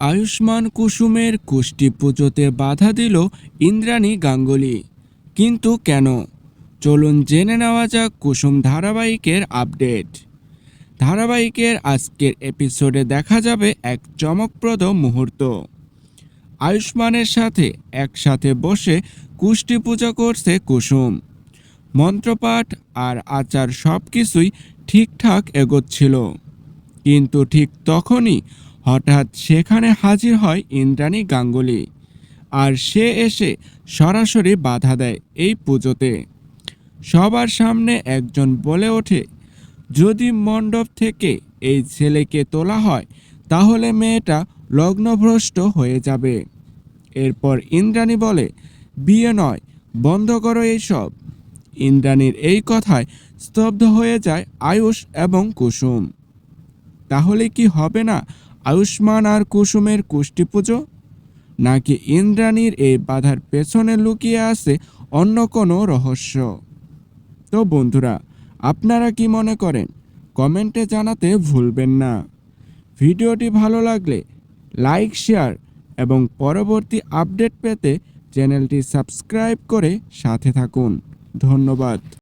আয়ুষ্মান কুসুমের কুষ্টি পুজোতে বাধা দিল ইন্দ্রাণী গাঙ্গুলি। কিন্তু কেন? চলুন জেনে নেওয়া যাক কুসুম ধারাবাহিকের আপডেট। ধারাবাহিকের আজকের এপিসোডে দেখা যাবে এক চমকপ্রদ মুহূর্ত। আয়ুষ্মানের সাথে একসাথে বসে কুষ্টি পূজা করছে কুসুম। মন্ত্রপাঠ আর আচার সব কিছুই ঠিকঠাক এগোচ্ছিল। কিন্তু ঠিক তখনই হঠাৎ সেখানে হাজির হয় ইন্দ্রাণী গাঙ্গুলি। আর সে এসে সরাসরি বাধা দেয় এই পুজোতে। সবার সামনে একজন বলে ওঠে, যদি মণ্ডপ থেকে এই ছেলেকে তোলা হয়, তাহলে মেয়েটা লগ্নভ্রষ্ট হয়ে যাবে। এরপর ইন্দ্রাণী বলে, বিয়ে নয়, বন্ধ করো এইসব। ইন্দ্রাণীর এই কথায় স্তব্ধ হয়ে যায় আয়ুষ এবং কুসুম। তাহলে কি হবে না? আয়ুষ্মান আর কুসুমের কুষ্টি পুজো? নাকি ইন্দ্রাণীর এই বাধার পেছনে লুকিয়ে আছে অন্য কোনো রহস্য? তো বন্ধুরা, আপনারা কি মনে করেন? কমেন্টে জানাতে ভুলবেন না। ভিডিওটি ভালো লাগলে লাইক, শেয়ার এবং পরবর্তী আপডেট পেতে চ্যানেলটি সাবস্ক্রাইব করে সাথে থাকুন। ধন্যবাদ।